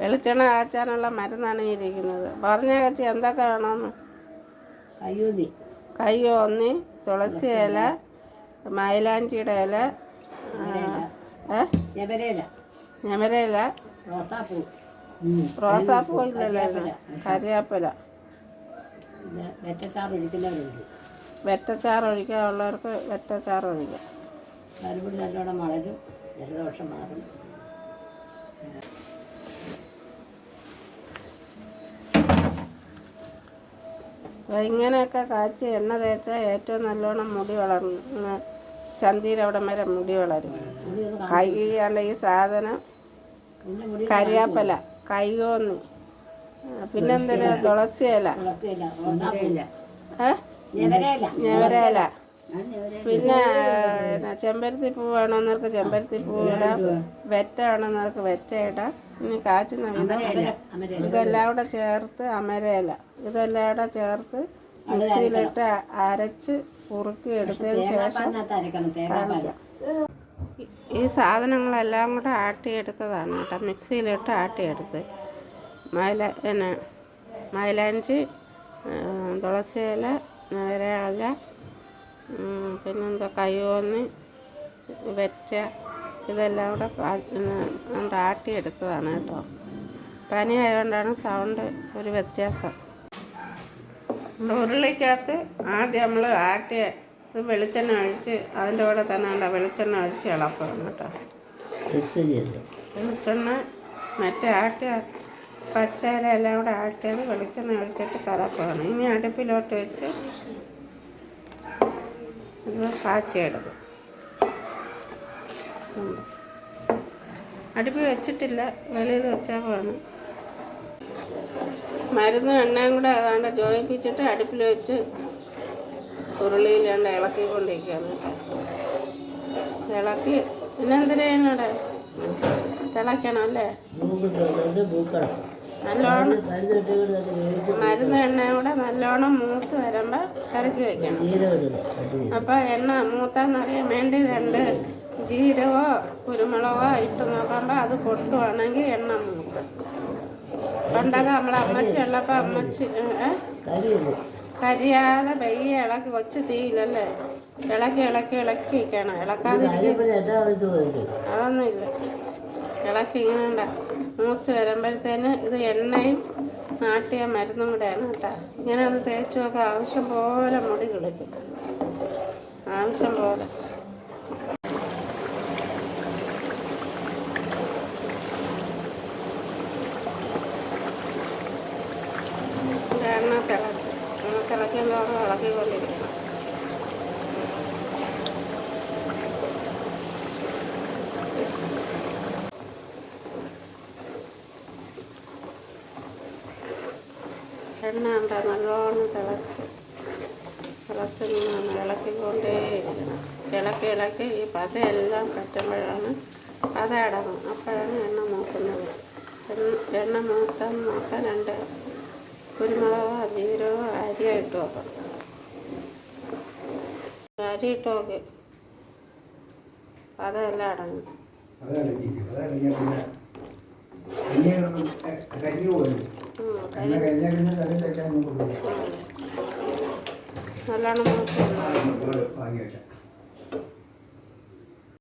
വെളിച്ചെണ്ണ കാച്ചാനുള്ള മരുന്നാണ് ഈ ഇരിക്കുന്നത്. പറഞ്ഞ കച്ചി എന്തൊക്കെ വേണമെന്ന്? കയ്യോന്നി. കയ്യോന്നി തുളസി ഇല മൈലാഞ്ചിയുടെ ഇല ഞമരയില റോസാപ്പൂ. റോസാപ്പൂ ഇല്ലല്ലോ ഇതിന്. വെറ്റച്ചാർ ഉള്ളവർക്ക് ഒഴിക്കുന്നവരുണ്ട്. ഒഴിക്കാനുള്ളവർക്ക് വെറ്റച്ചാർ ഒഴിക്കാം. മറുപടി നല്ലോണം വളരും ജലദോഷം മാറും. അപ്പോൾ ഇങ്ങനെയൊക്കെ കാച്ചി എണ്ണ തേച്ചാൽ ഏറ്റവും നല്ലോണം മുടി വളർന്ന് ചന്തിയിൽ അവിടെ വരെ മുടി വളരും. മുടി ഒന്ന് കൈ കണ്ട ഈ സാധനം കരിയാപ്പല കയ്യോന്നി. ആ, പിന്നെന്തൊരു തുളസി ഇല ഞവരയില. പിന്നെ ചെമ്പരത്തി പൂ വേണമെന്നവർക്ക് ചെമ്പരത്തി പൂ ഇടാം. വെറ്റ വേണമെന്നവർക്ക് വെറ്റ ഇടാം. ഇനി കാച്ചുന്ന വിധം ഇതെല്ലാം കൂടെ ചേർത്ത് അമരയില. ഇതെല്ലാം കൂടെ ചേർത്ത് മിക്സിയിലിട്ട് അരച്ച് കുറുക്കി എടുത്തതിന് ശേഷം ഈ സാധനങ്ങളെല്ലാം കൂടെ ആട്ടിയെടുത്തതാണ് കേട്ടോ. മിക്സിയിലിട്ട് ആട്ടിയെടുത്ത്. മൈല പിന്നെ മൈലാഞ്ചി തുളസിയില നേരയില പിന്നെന്താ കയ്യോന്നി വെറ്റ ഇതെല്ലാം കൂടെ ആട്ടിയെടുത്തതാണ് കേട്ടോ. പനി ആയതുകൊണ്ടാണ് സൗണ്ട് ഒരു വ്യത്യാസം. ഉരുളിക്കകത്ത് ആദ്യം നമ്മൾ ആട്ടിയ ഇത് വെളിച്ചെണ്ണ ഒഴിച്ച് അതിന്റെ കൂടെ തന്നെ ഉണ്ട വെളിച്ചെണ്ണ ഒഴിച്ച് ഇളക്കണം കേട്ടോ. വെളിച്ചെണ്ണ മറ്റേ ആട്ടിയ പച്ചയില എല്ലാം കൂടെ ആട്ടിയത് വെളിച്ചെണ്ണ ഒഴിച്ചിട്ട് കലക്കണം ഇനി അടുപ്പിലോട്ട് വെച്ച് ഇത് കാച്ചിയെടുക്കും ഉം. അടുപ്പിൽ വെച്ചിട്ടില്ല വെളിയിൽ വെച്ചാൽ വേണം മരുന്നും എണ്ണയും കൂടെ ഏതാണ്ട് ജോയിപ്പിച്ചിട്ട് അടുപ്പിൽ വെച്ച് ഉരുളിയിലാണ്ട് ഇളക്കിക്കൊണ്ടിരിക്കുകയാണ് കേട്ടോ. ഇളക്കി പിന്നെന്തിനാണ് ഇവിടെ തിളയ്ക്കണം അല്ലേ? നല്ലോണം മരുന്ന് എണ്ണയും കൂടെ നല്ലോണം മൂത്ത് വരുമ്പോൾ കറക്കി വെക്കണം. അപ്പോൾ എണ്ണ മൂത്താന്നറിയാൻ വേണ്ടി രണ്ട് ജീരകമോ കുരുമുളകോ ഇട്ട് നോക്കുമ്പോൾ അത് പൊട്ടുവാണെങ്കിൽ എണ്ണ മൂത്ത്. പണ്ടൊക്കെ നമ്മളെ അമ്മച്ചി ഉള്ളപ്പോൾ അമ്മച്ചി? കരിയാതെ പെയ്യ ഇളക്കി കൊച്ചു തീയില്ലല്ലേ ഇളക്കി ഇളക്കി ഇളക്കി വയ്ക്കണം ഇളക്കാതിരിക്കും അതൊന്നുമില്ല ഇളക്കി ഇങ്ങനെ ഉണ്ട മൂത്ത് വരുമ്പോഴത്തേന് ഇത് എണ്ണയും നാട്ടിയ മരുന്നും കൂടെയാണ് കേട്ടോ. ഇങ്ങനെ ഒന്ന് തേച്ച് നോക്കുക ആവശ്യം പോലെ മുടി കിളിക്കും. ആവശ്യം പോലെ. എണ്ണ തിളച്ച് എണ്ണ തിളയ്ക്കുമ്പോൾ ഇളക്കിക്കൊണ്ടിരിക്കണം. എണ്ണ ഉണ്ട്? നല്ലോണം തിളച്ച് തിളച്ച് നിന്ന് ഇളക്കിക്കൊണ്ടേ ഇരിക്കണം ഇളക്കി ഇളക്കി ഈ പതയെല്ലാം പറ്റുമ്പോഴാണ് പത അടങ്ങും അപ്പോഴാണ് എണ്ണ മൂക്കുന്നത്. എണ്ണ- മൂക്കാൻ നോക്കാൻ രണ്ട് കുരുമുളകോ ജീരകോ അരിയോ ഇട്ട് വെക്കണം അരി ഇട്ട് നോക്കി. അതെല്ലാം അടങ്ങും. നല്ലോണം